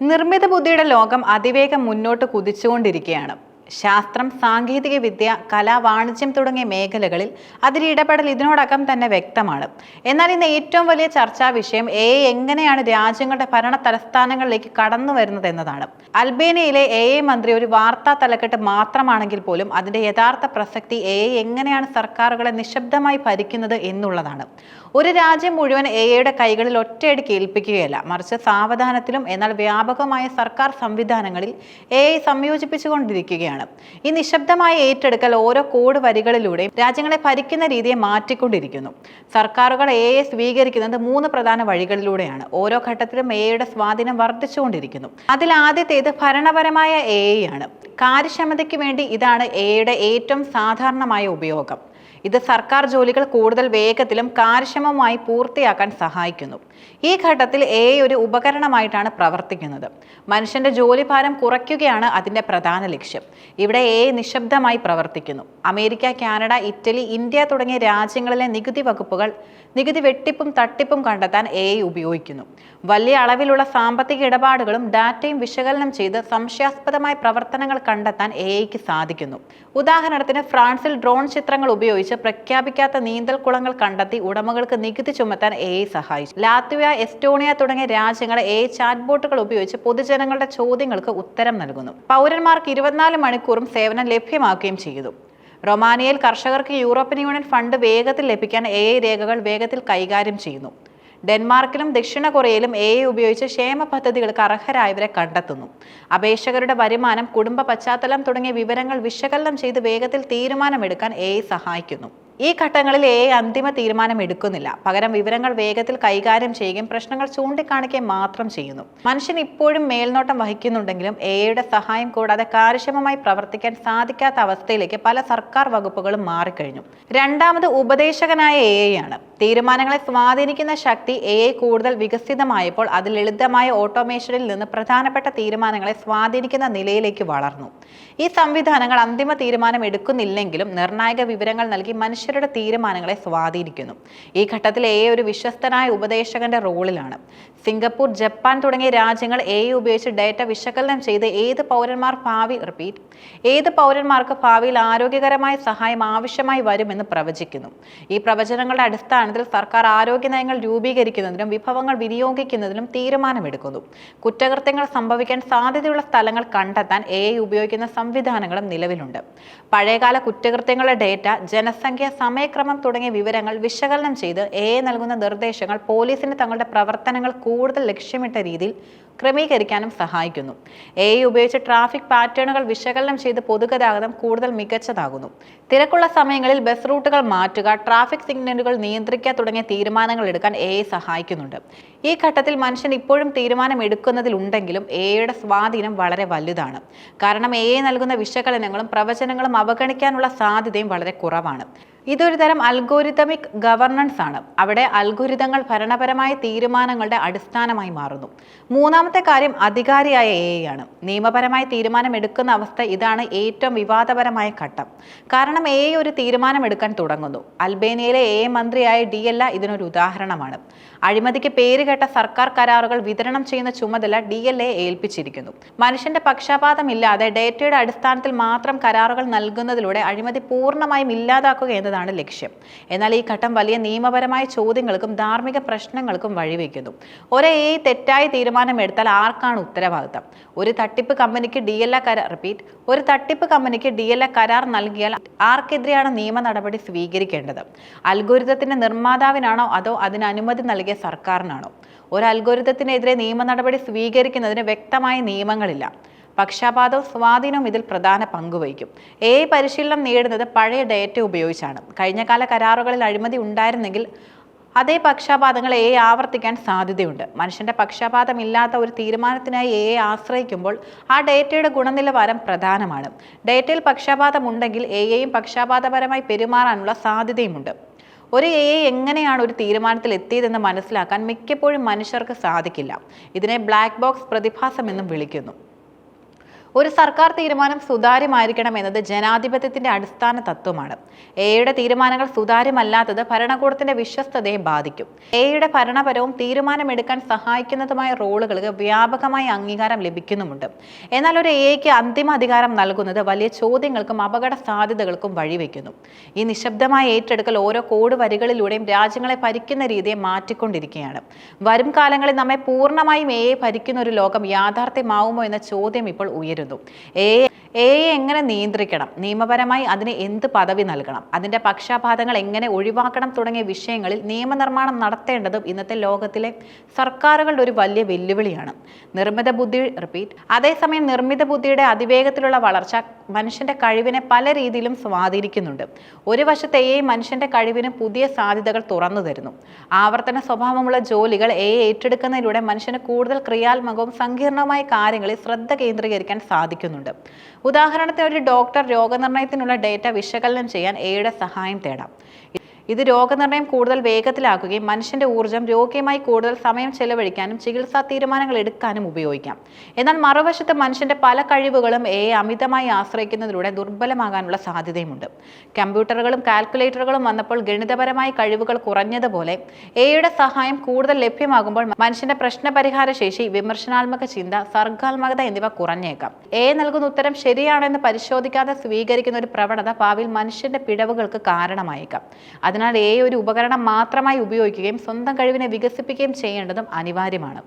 നിർമ്മിത ബുദ്ധിയുടെ ലോകം അതിവേഗം മുന്നോട്ട് കുതിച്ചുകൊണ്ടിരിക്കുകയാണ്. ശാസ്ത്രം സാങ്കേതിക വിദ്യ കല വാണിജ്യം തുടങ്ങിയ മേഖലകളിൽ അതിൽ ഇടപെടൽ ഇതിനോടകം തന്നെ വ്യക്തമാണ്. എന്നാൽ ഇന്ന് ഏറ്റവും വലിയ ചർച്ചാ വിഷയം എ എങ്ങനെയാണ് രാജ്യങ്ങളുടെ ഭരണ തലസ്ഥാനങ്ങളിലേക്ക് കടന്നു വരുന്നത് എന്നതാണ്. അൽബേനിയയിലെ എ എ മന്ത്രി ഒരു വാർത്താ തലക്കെട്ട് മാത്രമാണെങ്കിൽ പോലും അതിന്റെ യഥാർത്ഥ പ്രസക്തി എ എങ്ങനെയാണ് സർക്കാരുകളെ നിശബ്ദമായി ഭരിക്കുന്നത് എന്നുള്ളതാണ്. ഒരു രാജ്യം മുഴുവൻ എയുടെ കൈകളിൽ ഒറ്റയടിക്ക് കേൾപ്പിക്കുകയല്ല. മറിച്ച് സാവധാനത്തിലും എന്നാൽ വ്യാപകമായ സർക്കാർ സംവിധാനങ്ങളിൽ എ സംയോജിപ്പിച്ചുകൊണ്ടിരിക്കുകയാണ്. ഈ നിശബ്ദമായ ഏറ്റെടുക്കൽ ഓരോ കോഡ് വരികളിലൂടെയും രാജ്യങ്ങളെ ഭരിക്കുന്ന രീതിയെ മാറ്റിക്കൊണ്ടിരിക്കുന്നു. സർക്കാരുകൾ എ എ സ്വീകരിക്കുന്നത് മൂന്ന് പ്രധാന വഴികളിലൂടെയാണ്. ഓരോ ഘട്ടത്തിലും എയുടെ സ്വാധീനം വർദ്ധിച്ചുകൊണ്ടിരിക്കുന്നു. അതിൽ ആദ്യത്തേത് ഭരണപരമായ എ ആണ്. കാര്യക്ഷമതയ്ക്ക് വേണ്ടി ഇതാണ് എയുടെ ഏറ്റവും സാധാരണമായ ഉപയോഗം. ഇത് സർക്കാർ ജോലികൾ കൂടുതൽ വേഗത്തിലും കാര്യക്ഷമമായി പൂർത്തിയാക്കാൻ സഹായിക്കുന്നു. ഈ ഘട്ടത്തിൽ എ ഒരു ഉപകരണമായിട്ടാണ് പ്രവർത്തിക്കുന്നത്. മനുഷ്യന്റെ ജോലിഭാരം കുറയ്ക്കുകയാണ് അതിന്റെ പ്രധാന ലക്ഷ്യം. ഇവിടെ എ നിശബ്ദമായി പ്രവർത്തിക്കുന്നു. അമേരിക്ക കാനഡ ഇറ്റലി ഇന്ത്യ തുടങ്ങിയ രാജ്യങ്ങളിലെ നികുതി വകുപ്പുകൾ നികുതി വെട്ടിപ്പും തട്ടിപ്പും കണ്ടെത്താൻ എ ഉപയോഗിക്കുന്നു. വലിയ അളവിലുള്ള സാമ്പത്തിക ഇടപാടുകളും ഡാറ്റയും വിശകലനം ചെയ്ത് സംശയാസ്പദമായ പ്രവർത്തനങ്ങൾ കണ്ടെത്താൻ എ സാധിക്കുന്നു. ഉദാഹരണത്തിന് ഫ്രാൻസിൽ ഡ്രോൺ ചിത്രങ്ങൾ ഉപയോഗിച്ച് പ്രഖ്യാപിക്കാത്ത നീന്തൽ കുളങ്ങൾ കണ്ടെത്തി ഉടമകൾക്ക് നികുതി ചുമത്താൻ എ സഹായിച്ചു. ലാത്വിയ എസ്റ്റോണിയ തുടങ്ങിയ രാജ്യങ്ങൾ എ ചാറ്റ് ബോട്ടുകൾ ഉപയോഗിച്ച് പൊതുജനങ്ങളുടെ ചോദ്യങ്ങൾക്ക് ഉത്തരം നൽകുന്നു. പൗരന്മാർക്ക് ഇരുപത്തിനാല് മണിക്കൂറും സേവനം ലഭ്യമാക്കുകയും ചെയ്തു. റൊമാനിയയിൽ കർഷകർക്ക് യൂറോപ്യൻ യൂണിയൻ ഫണ്ട് വേഗത്തിൽ ലഭിക്കാൻ എ രേഖകൾ വേഗത്തിൽ കൈകാര്യം ചെയ്യുന്നു. ഡെൻമാർക്കിലും ദക്ഷിണ കൊറിയയിലും എ ഉപയോഗിച്ച് ക്ഷേമ പദ്ധതികൾക്ക് അർഹരായവരെ കണ്ടെത്തുന്നു. അപേക്ഷകരുടെ വരുമാനം കുടുംബ പശ്ചാത്തലം തുടങ്ങിയ വിവരങ്ങൾ വിശകലനം ചെയ്ത് വേഗത്തിൽ തീരുമാനമെടുക്കാൻ എ സഹായിക്കുന്നു. ഈ ഘട്ടങ്ങളിൽ എ അന്തിമ തീരുമാനം എടുക്കുന്നില്ല പകരം വിവരങ്ങൾ വേഗത്തിൽ കൈകാര്യം ചെയ്യുകയും പ്രശ്നങ്ങൾ ചൂണ്ടിക്കാണിക്കുകയും മാത്രം ചെയ്യുന്നു. മനുഷ്യൻ ഇപ്പോഴും മേൽനോട്ടം വഹിക്കുന്നുണ്ടെങ്കിലും എയുടെ സഹായം കൂടാതെ കാര്യക്ഷമമായി പ്രവർത്തിക്കാൻ സാധിക്കാത്ത അവസ്ഥയിലേക്ക് പല സർക്കാർ വകുപ്പുകളും മാറിക്കഴിഞ്ഞു. രണ്ടാമത് ഉപദേശകനായ എ ആണ് തീരുമാനങ്ങളെ സ്വാധീനിക്കുന്ന ശക്തി എ ഐ കൂടുതൽ വികസിതമായപ്പോൾ അത് ലളിതമായ ഓട്ടോമേഷനിൽ നിന്ന് പ്രധാനപ്പെട്ട തീരുമാനങ്ങളെ സ്വാധീനിക്കുന്ന നിലയിലേക്ക് വളർന്നു. ഈ സംവിധാനങ്ങൾ അന്തിമ തീരുമാനം എടുക്കുന്നില്ലെങ്കിലും നിർണായക വിവരങ്ങൾ നൽകി മനുഷ്യരുടെ തീരുമാനങ്ങളെ സ്വാധീനിക്കുന്നു. ഈ ഘട്ടത്തിൽ എ ഒരു വിശ്വസ്തനായ ഉപദേശകന്റെ റോളിലാണ്. സിംഗപ്പൂർ ജപ്പാൻ തുടങ്ങിയ രാജ്യങ്ങൾ എ ഉപയോഗിച്ച് ഡേറ്റ വിശകലനം ചെയ്ത് ഏത് പൗരന്മാർ ഭാവി റിപ്പീറ്റ് ഏത് പൗരന്മാർക്ക് ഭാവിയിൽ ആരോഗ്യകരമായ സഹായം ആവശ്യമായി വരുമെന്ന് പ്രവചിക്കുന്നു. ഈ പ്രവചനങ്ങളുടെ അടിസ്ഥാനത്തിൽ സർക്കാർ ആരോഗ്യ നയങ്ങൾ രൂപീകരിക്കുന്നതിനും വിഭവങ്ങൾ വിനിയോഗിക്കുന്നതിനും തീരുമാനമെടുക്കുന്നു. കുറ്റകൃത്യങ്ങൾ സംഭവിക്കാൻ സാധ്യതയുള്ള സ്ഥലങ്ങൾ കണ്ടെത്താൻ എ ഉപയോഗിക്കുന്ന സംവിധാനങ്ങളും നിലവിലുണ്ട്. പഴയകാല കുറ്റകൃത്യങ്ങളുടെ ഡേറ്റ ജനസംഖ്യ സമയക്രമം തുടങ്ങിയ വിവരങ്ങൾ വിശകലനം ചെയ്ത് എ നൽകുന്ന നിർദ്ദേശങ്ങൾ പോലീസിന് തങ്ങളുടെ പ്രവർത്തനങ്ങൾ കൂടുതൽ ലക്ഷ്യമിട്ട രീതിയിൽ ക്രമീകരിക്കാനും സഹായിക്കുന്നു. എ ഉപയോഗിച്ച് ട്രാഫിക് പാറ്റേണുകൾ വിശകലനം ചെയ്ത് പൊതുഗതാഗതം കൂടുതൽ മികച്ചതാകുന്നു. തിരക്കുള്ള സമയങ്ങളിൽ ബസ് റൂട്ടുകൾ മാറ്റുക ട്രാഫിക് സിഗ്നലുകൾ നിയന്ത്രിക്കുക തുടങ്ങിയ തീരുമാനങ്ങൾ എടുക്കാൻ എ സഹായിക്കുന്നുണ്ട്. ഈ ഘട്ടത്തിൽ മനുഷ്യൻ ഇപ്പോഴും തീരുമാനം എടുക്കുന്നതിലുണ്ടെങ്കിലും എയുടെ സ്വാധീനം വളരെ വലുതാണ്. കാരണം എ നൽകുന്ന വിശകലനങ്ങളും പ്രവചനങ്ങളും അവഗണിക്കാനുള്ള സാധ്യതയും വളരെ കുറവാണ്. ഇതൊരു തരം അൽഗോരിതമിക് ഗവർണൻസ് ആണ്. അവിടെ അൽഗോരിതങ്ങൾ ഭരണപരമായ തീരുമാനങ്ങളുടെ അടിസ്ഥാനമായി മാറുന്നു. മൂന്നാമത്തെ കാര്യം അധികാരിയായ എ ആണ്. നിയമപരമായ തീരുമാനം എടുക്കുന്ന അവസ്ഥ ഇതാണ് ഏറ്റവും വിവാദപരമായ ഘട്ടം. കാരണം എ ഒരു തീരുമാനം എടുക്കാൻ തുടങ്ങുന്നു. അൽബേനിയയിലെ എ മന്ത്രിയായ ഡി എല്ല ഇതിനൊരു ഉദാഹരണമാണ്. അഴിമതിക്ക് പേരുകേട്ട സർക്കാർ കരാറുകൾ വിതരണം ചെയ്യുന്ന ചുമതല ഡി എൽ എ ഏൽപ്പിച്ചിരിക്കുന്നു. മനുഷ്യന്റെ പക്ഷപാതമില്ലാതെ ഡേറ്റയുടെ അടിസ്ഥാനത്തിൽ മാത്രം കരാറുകൾ നൽകുന്നതിലൂടെ അഴിമതി പൂർണമായും ഇല്ലാതാക്കുക എന്നതാണ് ലക്ഷ്യം. എന്നാൽ ഈ ഘട്ടം വലിയ നിയമപരമായ ചോദ്യങ്ങൾക്കും ധാർമ്മിക പ്രശ്നങ്ങൾക്കും വഴിവെക്കുന്നു. ഒരേ തെറ്റായ തീരുമാനം എടുത്താൽ ആർക്കാണ് ഉത്തരവാദിത്തം? ഒരു തട്ടിപ്പ് കമ്പനിക്ക് ഡി എൽ എ കരാർ റിപ്പീറ്റ് ഒരു തട്ടിപ്പ് കമ്പനിക്ക് ഡി എൽ എ കരാർ നൽകിയാൽ ആർക്കെതിരെയാണ് നിയമ നടപടി സ്വീകരിക്കേണ്ടത്? അൽഗോരിതത്തിന്റെ നിർമ്മാതാവിനാണോ അതോ അതിന് അനുമതി നൽകിയ സർക്കാരിനാണോ? ഒരു അൽഗോരിതത്തിനെതിരെ നിയമ നടപടി സ്വീകരിക്കുന്നതിന് വ്യക്തമായ നിയമങ്ങളില്ല. പക്ഷാപാതവും സ്വാധീനവും ഇതിൽ പ്രധാന പങ്കുവഹിക്കും എ പരിശീലനം നേടുന്നത് പഴയ ഡേറ്റ ഉപയോഗിച്ചാണ്. കഴിഞ്ഞകാല കരാറുകളിൽ അഴിമതി ഉണ്ടായിരുന്നെങ്കിൽ അതേ പക്ഷാപാതങ്ങൾ എ ആവർത്തിക്കാൻ സാധ്യതയുണ്ട്. മനുഷ്യന്റെ പക്ഷാപാതമില്ലാത്ത ഒരു തീരുമാനത്തിനായി എ ആശ്രയിക്കുമ്പോൾ ആ ഡേറ്റയുടെ ഗുണനിലവാരം പ്രധാനമാണ്. ഡേറ്റയിൽ പക്ഷപാതമുണ്ടെങ്കിൽ എയെയും പക്ഷപാതപരമായി പെരുമാറാനുള്ള സാധ്യതയുമുണ്ട്. ഒരു എ ഐ എങ്ങനെയാണ് ഒരു തീരുമാനത്തിൽ എത്തിയതെന്ന് മനസ്സിലാക്കാൻ മിക്കപ്പോഴും മനുഷ്യർക്ക് സാധിക്കില്ല. ഇതിനെ ബ്ലാക്ക് ബോക്സ് പ്രതിഭാസം എന്നും വിളിക്കുന്നു. ഒരു സർക്കാർ തീരുമാനം സുതാര്യമായിരിക്കണം എന്നത് ജനാധിപത്യത്തിന്റെ അടിസ്ഥാന തത്വമാണ്. എയുടെ തീരുമാനങ്ങൾ സുതാര്യമല്ലാത്തത് ഭരണകൂടത്തിന്റെ വിശ്വസ്തതയെ ബാധിക്കും. എയുടെ ഭരണപരവും തീരുമാനമെടുക്കാൻ സഹായിക്കുന്നതുമായ റോളുകൾക്ക് വ്യാപകമായ അംഗീകാരം ലഭിക്കുന്നുമുണ്ട്. എന്നാൽ ഒരു എയ്ക്ക് അന്തിമ അധികാരം നൽകുന്നത് വലിയ ചോദ്യങ്ങൾക്കും അപകട സാധ്യതകൾക്കും വഴിവെക്കുന്നു. ഈ നിശബ്ദമായ ഏറ്റെടുക്കൽ ഓരോ കോഡ് വരികളിലൂടെയും രാജ്യങ്ങളെ ഭരിക്കുന്ന രീതിയെ മാറ്റിക്കൊണ്ടിരിക്കുകയാണ്. വരും കാലങ്ങളിൽ നമ്മെ പൂർണമായും എയെ ഭരിക്കുന്ന ഒരു ലോകം യാഥാർത്ഥ്യമാവുമോ എന്ന ചോദ്യം ഇപ്പോൾ ഉയരുന്നു എ എയെ എങ്ങനെ നിയന്ത്രിക്കണം? നിയമപരമായി അതിന് എന്ത് പദവി നൽകണം? അതിന്റെ പക്ഷാപാതങ്ങൾ എങ്ങനെ ഒഴിവാക്കണം തുടങ്ങിയ വിഷയങ്ങളിൽ നിയമനിർമ്മാണം നടത്തേണ്ടതും ഇന്നത്തെ ലോകത്തിലെ സർക്കാരുകളുടെ ഒരു വലിയ വെല്ലുവിളിയാണ്. നിർമ്മിത ബുദ്ധി റിപ്പീറ്റ് അതേസമയം നിർമ്മിത ബുദ്ധിയുടെ അതിവേഗത്തിലുള്ള വളർച്ച മനുഷ്യന്റെ കഴിവിനെ പല രീതിയിലും സ്വാധീനിക്കുന്നുണ്ട്. ഒരു വശത്ത് എ മനുഷ്യന്റെ കഴിവിന് പുതിയ സാധ്യതകൾ തുറന്നു തരുന്നു. ആവർത്തന സ്വഭാവമുള്ള ജോലികൾ എ ഏറ്റെടുക്കുന്നതിലൂടെ മനുഷ്യന് കൂടുതൽ ക്രിയാത്മകവും സങ്കീർണവുമായ കാര്യങ്ങളിൽ ശ്രദ്ധ കേന്ദ്രീകരിക്കാൻ സാധിക്കുന്നുണ്ട്. ഉദാഹരണത്തിന് ഒരു ഡോക്ടർ രോഗനിർണയത്തിനുള്ള ഡേറ്റ വിശകലനം ചെയ്യാൻ എയുടെ സഹായം തേടാം. ഇത് രോഗനിർണയം കൂടുതൽ വേഗത്തിലാക്കുകയും മനുഷ്യന്റെ ഊർജം രോഗിയുമായി കൂടുതൽ സമയം ചെലവഴിക്കാനും ചികിത്സാ തീരുമാനങ്ങൾ എടുക്കാനും ഉപയോഗിക്കാം. എന്നാൽ മറുവശത്ത് മനുഷ്യന്റെ പല കഴിവുകളും എ അമിതമായി ആശ്രയിക്കുന്നതിലൂടെ ദുർബലമാകാനുള്ള സാധ്യതയുമുണ്ട്. കമ്പ്യൂട്ടറുകളും കാൽക്കുലേറ്ററുകളും വന്നപ്പോൾ ഗണിതപരമായ കഴിവുകൾ കുറഞ്ഞതുപോലെ എയുടെ സഹായം കൂടുതൽ ലഭ്യമാകുമ്പോൾ മനുഷ്യന്റെ പ്രശ്നപരിഹാര ശേഷി വിമർശനാത്മക ചിന്ത സർഗാത്മകത എന്നിവ കുറഞ്ഞേക്കാം. എ നൽകുന്ന ഉത്തരം ശരിയാണെന്ന് പരിശോധിക്കാതെ സ്വീകരിക്കുന്ന ഒരു പ്രവണത ഭാവിയിൽ മനുഷ്യന്റെ പിടവുകൾക്ക് കാരണമായേക്കാം. അതിനാൽ എ ഒരു ഉപകരണം മാത്രമായി ഉപയോഗിക്കുകയും സ്വന്തം കഴിവിനെ വികസിപ്പിക്കുകയും ചെയ്യേണ്ടതും അനിവാര്യമാണ്.